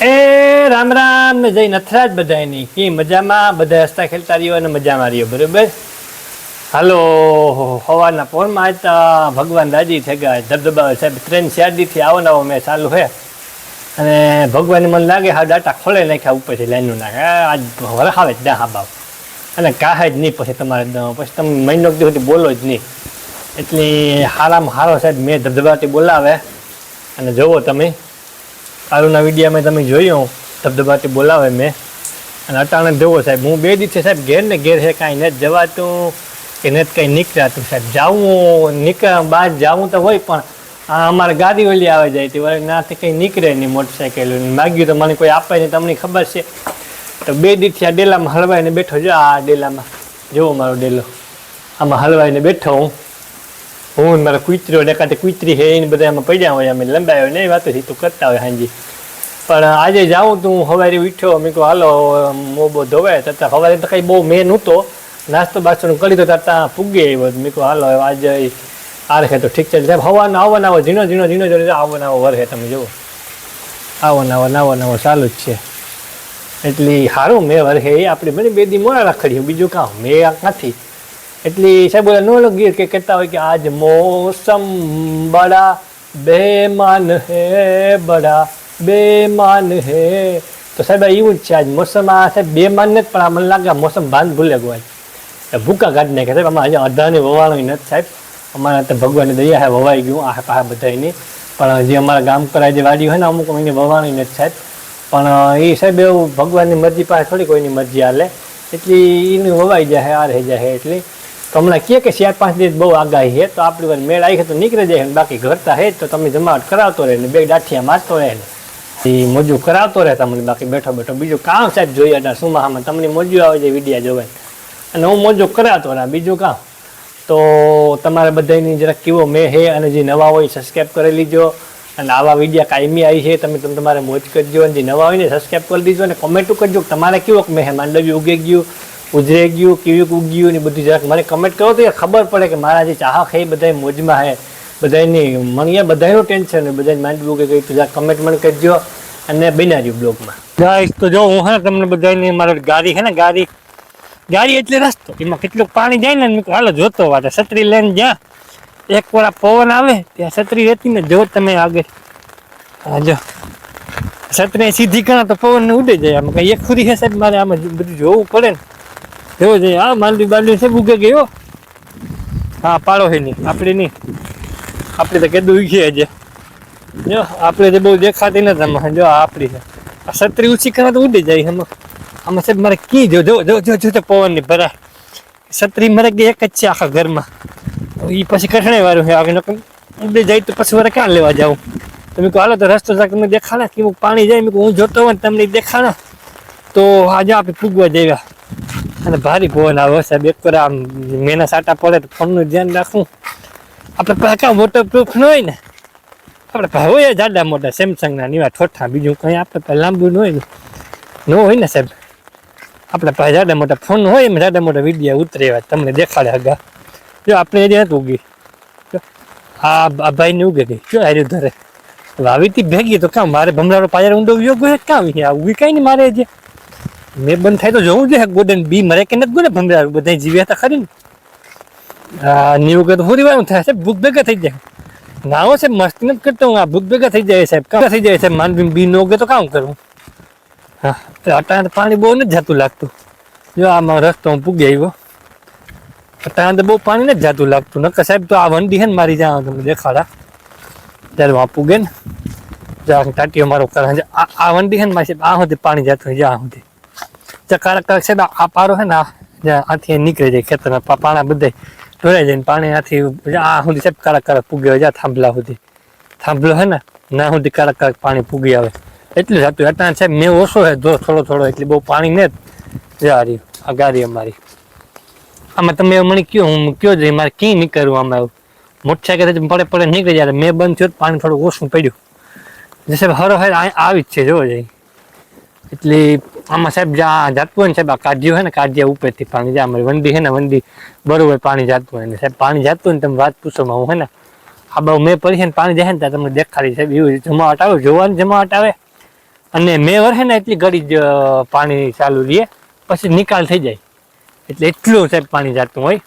એ રામ રામ ને જય નથરાજ બધાની કે મજામાં? બધા હસતા ખેલતા રહ્યો અને મજામાં રહ્યો, બરોબર? હાલો હવાના પોરમાં આજ તો ભગવાન રાજી થઈ ગયા. ધબધબા સાહેબ ટ્રેન શારદીથી આવો નવો મેં ચાલુ છે અને ભગવાનને મને લાગે હા ડાટા ખોલે નાખ્યા ઉપરથી લાઈનનું નાખે આજ વરખાવે જ ના હા બાપ. અને કાહે જ નહીં પછી તમારે પછી તમે મહિનો સુધી બોલો જ નહીં. એટલે હારામાં હારો સાહેબ, મેં ધબધબાથી બોલાવે. અને જુઓ તમે. કાલુના વિડીયામાં તમે જોયું, ધબધબાટી બોલાવે મેં. અને અટાણે જોવો સાહેબ, હું બે દિવસે સાહેબ ઘેર ને ઘેર છે કાંઈ નથી જવાતું, કે નથી કંઈ નીકળાતું સાહેબ. જાવું નીકળ બહાર જાવું તો હોય પણ આ અમારે ગાડી ઓલી આવે જાય તે વળી નાથી કંઈ નીકળે નહીં મોટરસાઇકલ માગ્યું તો મને કોઈ આપે નહીં, તમને ખબર છે. તો બે દિવસથી આ ડેલામાં હળવાઈને બેઠો જો આ ડેલામાં, જુઓ મારો ડેલો. આમાં હળવાઈને બેઠો હું. હું ને મારા કુતરીઓ ને કાંઠે કુતરી છે એને બધા એમાં પડ્યા હોય અમે લંબાયો નહીં વાતો થી તું કરતા હોય હાંજી પણ આજે જાઉં તું સવારે ઉઠ્યો મેં કહું હાલો મોબો ધોવાય તથા સવારે તો કંઈ બહુ મેં નહોતો નાસ્તો બાસ્તો કરી તો ત્યાં પૂગી આવ્યો મેં કહું હાલો આજે આ રહે તો ઠીક છે સાહેબ હવાનો આવો નાવો ઝીણો ઝીણો ઝીણો ઝીણો આવો નાવો વરહે તમે જુઓ આવો નવો નાવો નાવો ચાલુ જ છે એટલે સારું મેં વરહે એ આપણે બને બે દી મોડા રાખડ્યું બીજું કામ મેં આ નથી એટલે સાહેબ બોલે નો ગીત કે કહેતા હોય કે આજ મોસમ બડા, બેમાન હે બડા, બેમાન હે. તો સાહેબ એવું જ છે, આજ મોસમ આ સાહેબ બેમાન નથી પણ મને લાગે મોસમ બાંધ ભૂલે ગયો ભૂકા કાઢી નાખે સાહેબ, આમાં હજી અડધાની વવાણું નથી સાહેબ. અમારા તો ભગવાનની દયા હે, વવાઈ ગયું આ પાસે બધાની પણ હજી અમારા ગામ કરાય જે વાડી હોય ને અમુક એની વવાણી નથી સાહેબ. પણ એ સાહેબ એવું ભગવાનની મરજી પાસે થોડી કોઈની મરજી હાલે. એટલે એનું વવાઈ જાય આ રહી જાય એટલે તો હમણાં કહે કે ચાર પાંચ દિવસ બહુ આગાહી છે, તો આપણી વાર મેળ આવી તો નીકળી જાય બાકી ઘરતા હે તો તમે જમાવટ કરાવતો રહે ને બે દાઠિયા મારતો રહે ને. એ મોજું કરાવતો રહે તમને બાકી બેઠો બેઠો. બીજું કામ સાહેબ જોઈએ શું સુમાહામાં તમને મોજું આવે છે વિડીયા જોવાય અને હું મોજું કરાવતો રહે, બીજું કામ. તો તમારે બધાની જરાક કેવો મેં હે અને જે નવા હોય સબસ્ક્રાઈબ કરી લીજો. અને આવા વિડીયા કાયમી આવી છે, તમે તમે, તમારે મોજ કરજો અને જે નવા હોય ને સબસ્ક્રાઈબ કરી દીજો અને કમેન્ટો કરજો તમારે કેવો મેં હે માંડવી ઉગી ગયું. ઉજરે ગયું કેવું ઉગ્યું ને બધું જરાક મને કમેન્ટ કરો તો ખબર પડે કે મારા જે ચાહક છે બધા મોજમાં હે બધાની મને યાર બધાનું ટેન્શન હોય બધાની માઇન્ડ ઉગે ગઈ તું જરાક કમેન્ટ મને કરજો અને બનાવ્યું બ્લોગમાં. ગાઈસ તો જો હું હે તમને બધાની મારા ગાડી હે ને ગાડી ગાડી એટલે રસ્તો. એમાં કેટલું પાણી જાય ને હાલો, જોતો વાટે છત્રી લઈને જ્યાં એક વાર પવન આવે, ત્યાં છત્રી રહેતી ને જો તમે આગળ. હા, જો. છત્રી સીધી કરો તો પવન ઉડી જાય. આમ કઈ એક ખુરી છે સાહેબ મારે આમાં બધું જોવું પડે ને. જોવું જોઈએ હા માંડવી બાંડવી છે ઉગે ગયો હા. પાડો હે નહીં. આપણે નહીં. આપણે તો કેદું ઉગીએ છે જો, આપણે તો બહુ દેખાતી નથી આમાં. જો આપણી છે. આ છત્રી ઊંચી કરે તો ઉડી જાય આમાં. આમાં સાહેબ, મારે કી જો જો જો જો જો પવનની ભરા છત્રી મારે એક જ છે આખા ઘરમાં. એ પછી કઠણે વાળું છે. આગળ ઉડી જાય તો પછી મારે ક્યાં લેવા જાવ તમે કહો હાલો, તો રસ્તો જરાક તમે દેખાડે. કે પાણી જાય. મેં હું જોતો હોય તમને દેખાડે. તો આજે આપણે ફૂગવા જઈવા અને ભારી પવન આવે સાહેબ એક વાર આમ મેના સાટા પડે તો ફોનનું ધ્યાન રાખવું. આપણે પાકા વોટરપ્રૂફ ન હોય ને, આપણે પાસે હોય જાડા મોટા સેમસંગના નીવા ઠોઠા. બીજું કંઈ આપણે પાસે લાંબુ ન હોય ને. ન હોય ને સાહેબ. આપણે પાસે જાડા મોટા ફોન હોય એમ જાડા મોટા વિડીયા ઉતરે એવા. તમને દેખાડે આગા જો, આપણે એરિયા નથી ઉગી. આ આ ભાઈને ઉગે ગઈ શું હાર્યું ધરે વાવીતી ભેગી તો કામ, મારે ભમરાનો પાયર ઊંડો યોગ હોય કામ. આ ઉગી કાંઈ નહીં મારે જે મેં બંધ થાય તો જોવું જોઈએ ગોડન બી મરે કે નથી ગોડે ભમરા બધા જીવ્યા હતા ખરી ને. આ ની તો હોરી વાર થાય છે ભૂખ ભેગા થઈ જાય. નાવો છે મસ્તી નથી કરતો હું. આ ભૂખ ભેગા થઈ જાય સાહેબ. કામ થઈ જાય સાહેબ. માનવી બી નો તો કામ કરું. હા અટાણે પાણી બહુ નથી જતું લાગતું. જો આમાં રસ્તો હું પૂગી આવ્યો. અટાણે તો બહુ પાણી નથી જતું લાગતું. નકર સાહેબ તો આ વંડી હે ને મારી જ્યાં તમે દેખાડા. ત્યારે હું પૂગે ને. ટાટીઓ મારો કરે આ આ વંડી હે ને મારી સાહેબ, આ સુધી પાણી જતું હોય, જ્યાં સુધી. કારક કારક સાહેબ આ પારો છે ને આથી નીકળી જાય ખેતરના પાણા બધા ઢોળાઈ જાય પાણી આથી આ સુધી સાહેબ કારક કારક પૂગી આવે જ્યાં થાંભલા સુધી. થાંભલો છે ને, ના સુધી કારક કારક પાણી પૂગી આવે. એટલું જ હતું અટાણ સાહેબ, મેં ઓછો છે, જો થોડો થોડો, એટલે બહુ પાણી ને જ આ રહ્યું, આ ગાડી અમારી. આમાં તમે મને કયો, હું કયો જઈ મારે કઈ નીકળવું આમાં એવું મોટરસાઇકલ પડે પડે નીકળી જાય મેં બંધ થયો, પાણી થોડું ઓછું પડ્યું. જે સાહેબ, હરો હર આવી જ છે, જોવો જઈ. એટલે આમાં સાહેબ જ્યાં જાતું હોય ને સાહેબ, આ કાઢ્યું હોય ને, કાઢ્યા ઉપરથી પાણી જ્યાં અમારી. વંડી છે ને, વંડી બરોબર પાણી જાતું હોય ને. સાહેબ, પાણી જાતું હોય ને, તમે વાત પૂછો માં હું હે ને, આ બહુ મેં પડી છે ને, પાણી જાય ને, ત્યાં તમને દેખાડી સાહેબ, એવું જમાવટ આવે, જોવાની જમાવટ આવે. અને મેં વરસે ને, એટલી ઘડી જ પાણી ચાલુ રહે, પછી નિકાલ થઈ જાય. એટલે એટલું સાહેબ પાણી જાતું હોય.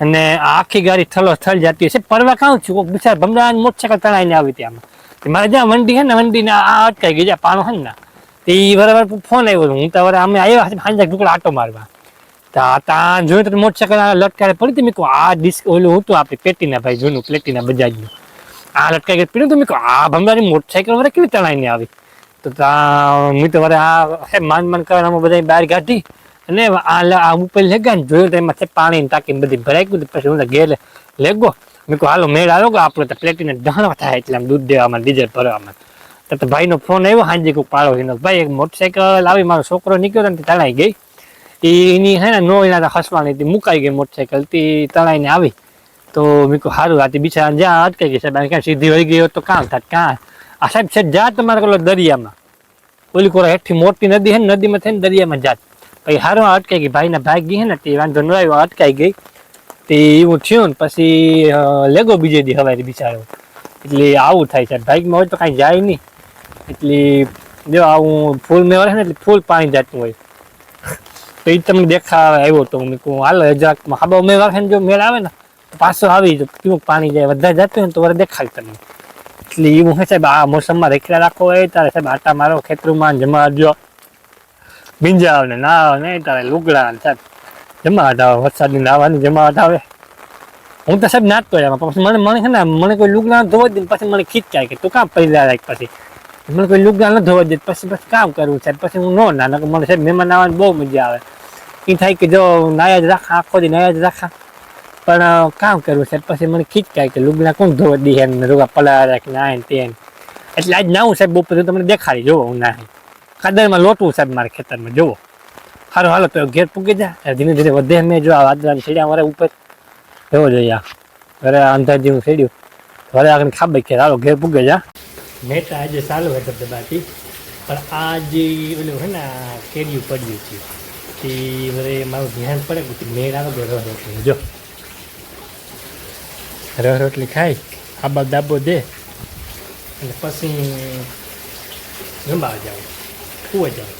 અને આખી ગાડી થલો થલ જતી હશે પરવા કાં છું? કોઈક બિચાર ભમરા મોટરસાઇકલ તણાઈને આવી ત્યાં મારે જ્યાં વંડી છે ને, વંડીને આ અટકાઈ ગઈ. જ્યાં પાણો છે ને તે ઈ બરાબર ફોન આવ્યો હું તો અમે આવ્યા હાંજા ટુકડા આટો મારવા. તા ત્યાં જોયું તો મોટરસાઇકલ આ લટકારે પડી હતી. મેં કહું આ ડિસ્ક ઓલું હતું આપણે પેટીના ભાઈ, જૂનું પ્લેટીના બજાજનું. આ લટકાઈ ગઈ પીડ્યું તો મેં કહું આ ભમરાની મોટરસાઇકલ વરે કેવી તણાઈને આવી. તો ત્યાં મેં તો વરે આ માન માન કરવાના બધા બહાર કાઢી અને આ આ ઉપર લેગા ને જોયું તો એમાં પાણી ટાંકી બધી ભરાઈ ગયું પછી હું તો ઘેર લેગો. મેં કહું હાલો, મેળ આવ્યો કે આપણે તો પ્લેટીને ઢાણવા થાય એટલે આમ દૂધ દેવામાં, ડીઝલ ભરવામાં. તો ભાઈનો ફોન આવ્યો હાંજી કોઈ પાડો એનો. ભાઈ, એક મોટરસાયકલ આવી મારો છોકરો નીકળ્યો ને તણાઈ ગઈ. એની હે ને, નો એના હસવાની હતી, મુકાઈ ગઈ મોટરસાયકલ, તે તણાઈને આવી. તો મેં કહું સારું હતી બિચારા જ્યાં અટકાઈ ગઈ સાહેબ ક્યાં સીધી વહી ગઈ તો કાં થાત, કાં? આ સાહેબ, છે જા તમારે પેલો દરિયામાં. ઓલી કોરા હેઠી મોટી નદી હે ને, નદીમાં થઈને દરિયામાં જાત. પછી હારો અટકાઈ ગઈ, ભાઈના ભાગ ગઈ હે ને, તે વાંધો ન આવ્યો અટકાઈ ગઈ. તે એવું થયું ને, પછી લેગો બીજે દી હવારી બિચારો. એટલે આવું થાય છે. બાઇકમાં હોય તો કાંઈ જાય નહીં. એટલે જો આવું ફૂલ મેં વળે ને એટલે ફૂલ પાણી જાતું હોય. તો એ તમને દેખાવા આવ્યો તો મેં કહું હાલો જરાક હાબા મેં વાગે જો મેળ આવે ને પાછો આવી તો કેવું પાણી જાય, વધારે જતું હોય ને તો વરે દેખાય તમને. એટલે એવું હે સાહેબ, આ મોસમમાં રેખડા રાખો હોય, તારે સાહેબ આટા મારો, ખેતરમાં જમા જો. ભીંજાવ ને, ના ને, તારે લુગડા ને સાહેબ. જમાવટ આવે વરસાદની નાવાની જમાવટ આવે હું તો સાહેબ નાચતો એમાં પછી મને મને છે ને, મને કોઈ લુગડા ધોવા દે પછી મને ખીચાય કે તું કાં પહેલા રાખ પછી. મને કોઈ લુગડા ન ધોવા દે પછી પછી કામ કરવું છે. પછી હું ન ના મને સાહેબ મહેમાન આવવાની બહુ મજા આવે. એ થાય કે જો નાયા જ રાખા, આખો દી નાયા જ રાખા. પણ કામ કરવું છે. પછી મને ખીચકાય કે લુગડા કોણ ધોવા દે ને, રોગા પલા રાખીને આ ને તે એટલે આજ નાવું સાહેબ બપોર તમને દેખાડી જોવો હું ના ખાદરમાં લોટવું સાહેબ મારા ખેતરમાં, જોવો. સારું હાલો, તો ઘેર પૂગી જા. ધીરે ધીરે વધે મેં જો આ વાદળાની છેડ્યા મારે ઉપર. જોવો જોઈએ ઘરે અંધાર જેવું સીડ્યું ઘરે આગળ ખાબે કે હાલો, ઘેર પૂકે જા. મેં તો આજે ચાલુ હતો દબાતી, પણ આ જે ઓલું છે ને, આ કેરીયું પડ્યું છે, તે હવે મારું ધ્યાન પડે કે મેળ આવે રસ રોટલી. જો. રહ રોટલી ખાઈ આબા દાબો દે, અને પછી જમવા જાવ કુવા જાવ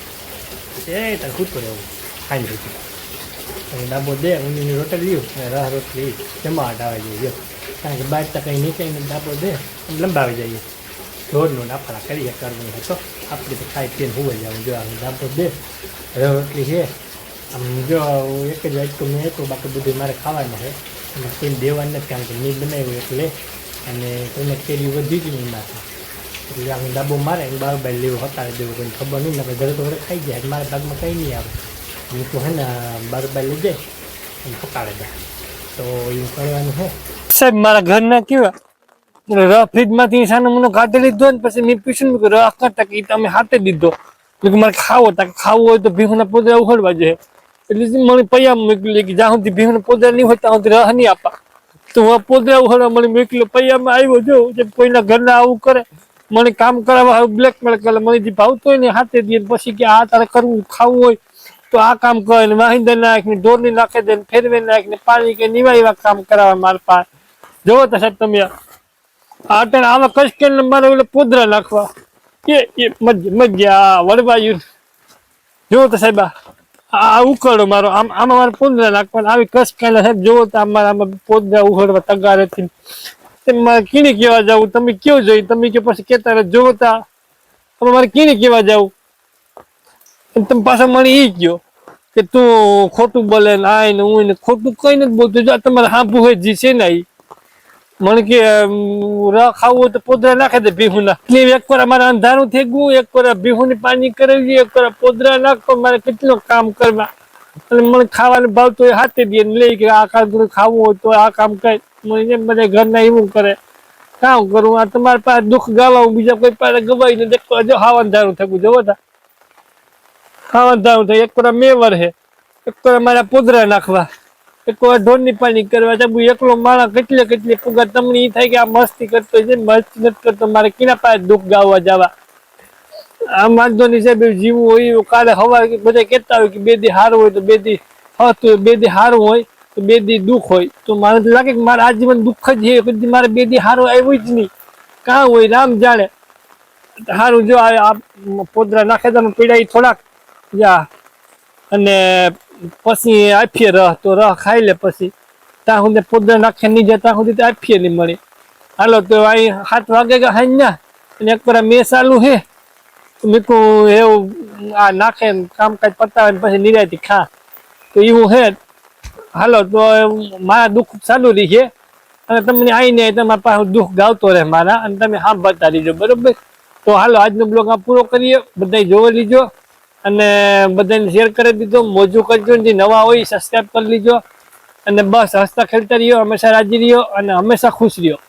એ તાર ખુદ રહેવું. ખાઈ લીધું. અને ડાબો દે ઊંધીની રોટલી લ્યું, અને રહ રોટલી જમવા આવે જો. કારણ કે બાર તક કંઈ નીકળીને ડાબો દે લંબાવી જઈએ. ઢોરનો નાફડા કરીએ કરવું હતો આપણે તો ખાઈ પીને હોવે જવું જો આમ ધાબો દે રોટલી છે. આમ જો એક જ વાટકું મેં હતું બાકી બધું મારે ખાવાનું છે. અને કોઈ દેવાનું નથી, કારણ કે મેં બનાવ્યું એટલે. અને કોઈને કેરી વધી જ નહીં નાખે એટલે આમ ડાબો મારે ને બાર બાર લેવું હતાડે દેવું, કોઈને ખબર નહીં, નકર ઘરે તો ઘરે ખાઈ જાય, મારા ભાગમાં કંઈ નહીં આવે. હું તો હે ને બાર બાર લઈ જાય અને હતાડે જાય. તો એવું કરવાનું છે. સાહેબ, મારા ઘરના કેવા? રફ ફ્રીજમાંથી સાનો મને કાઢી લીધો ને પછી મેં પીશું કે રફ કરતા કે તમે હાથે દીધો. મારે ખાવો તાકે ખાવું હોય તો ભીહુના પોદરા ઉખડવા જોઈએ. એટલે મને પૈયા મોકલી કે જ્યાં સુધી ભીહુના પોદરા નહીં હોય ત્યાં સુધી રહ નહીં આપા. તો હું પોદરા ઉખડવા મને મોકલ્યો પૈયામાં આવ્યો જો, જે કોઈના ઘરના આવું કરે, મને કામ કરાવવા બ્લેકમેલ કરે મને જે ભાવતો હોય ને હાથે દે પછી કે આ તારે કરવું ખાવું હોય, તો આ કામ કરે ને વાહિંદર નાખીને ઢોરની નાખે દે ફેરવે નાખીને પાણી કે નિવા એવા કામ કરાવવા મારા પાસે. જોવો તો સાહેબ તમે આ અટણ આવા કશ કે મારે ઓલે પોદરા નાખવા. એ એ મજ- મજા વળવાયું જોવો તો સાહેબ, આ ઉકળો મારો. આમ, આમાં મારે પોદરા નાખવા આવી કશ સાહેબ જોવો તો આમાં આમાં પોદરા ઉખડવા તગાર હતી. મારે કીણી કેવા જાવું તમે કેવું જોઈ તમે કે પછી કેતા રહે જોવો તા હવે મારે કીણી કેવા જાવું તમે પાછા મને એ કયો કે તું ખોટું બોલે ને આય ને હું ખોટું કઈ નથી બોલતું. જો તમારે હાંભું હોય જી છે ને ઈ. મને કે ખાવું હોય તો પોદરા નાખે દે ભીહુના. એટલે એક વાર અમારે અંધારું થઈ ગયું, એક વાર ભીહુની પાણી કરાવી, એક વાર પોદરા નાખો મારે કેટલું કામ કરવા. અને મને ખાવાનું ભાવ તો હાથે દે ને લઈ કે આ કામ ખાવું હોય તો આ કામ કઈ મને બધા ઘરના એવું કરે. કામ કરું, આ તમારા પાસે દુઃખ ગાવા બીજા કોઈ પાસે ગવાઈને દેખો જો હાવ ધારું થયું જોવો તા. હાવન ધારું થાય એક વાર મેવર હે એક વાર મારા પોદરા નાખવા. એક ની પાણી કરવા જવું એકલો માણસ, કેટલે કેટલી ફુગા તમને ઈ થાય કે આ મસ્તી કરતો છે, મસ્તી નથી કરતો. મારે કીના પાસે દુઃખ ગાવા જવા? આ વાંધો ની સાહેબ જીવવું હોય કાલે હવા બધા કહેતા હોય કે બે દી હારું હોય તો બે દી હતું બે દી હારું હોય તો બે દી દુઃખ હોય. તો મને તો લાગે કે મારે આજીવન દુઃખ જ છે. કદી મારે બે દી હારું આવ્યું જ નહીં. કાં હોય, રામ જાણે. સારું જો આ પોદરા નાખે તમે પીડા થોડાક. જા. અને પછી આપીએ રહ, તો રહ ખાઈ લે પછી. ત્યાં સુધી પોદરા નાખે નહીં જાય, ત્યાં સુધી આપીએ નહીં મળે. હાલો, તો અહીં સાત વાગે કે હાઈ ના અને એક પેલા મેં ચાલુ છે મેં કહું એવું, આ નાખે કામકાજ પતાવે પછી નિરાયથી ખા. તો એવું છે હાલો, તો મારા દુઃખ ચાલુ રહી છે. અને તમને આવીને તમારા પાસે દુઃખ ગાવતો રહે મારા. અને તમે સાંભળતા લીજો બરોબર? તો હાલો, આજનો બ્લોગ આ પૂરો કરીએ. બધા જોવા લીજો. અને બધાને શેર કરી દીધો. મોજું કરજો જે નવા હોય સબસ્ક્રાઈબ કરી લીજો. અને બસ હસતા ખેલતા રહ્યો. હંમેશા રાજી રહ્યો અને હંમેશા ખુશ રહ્યો.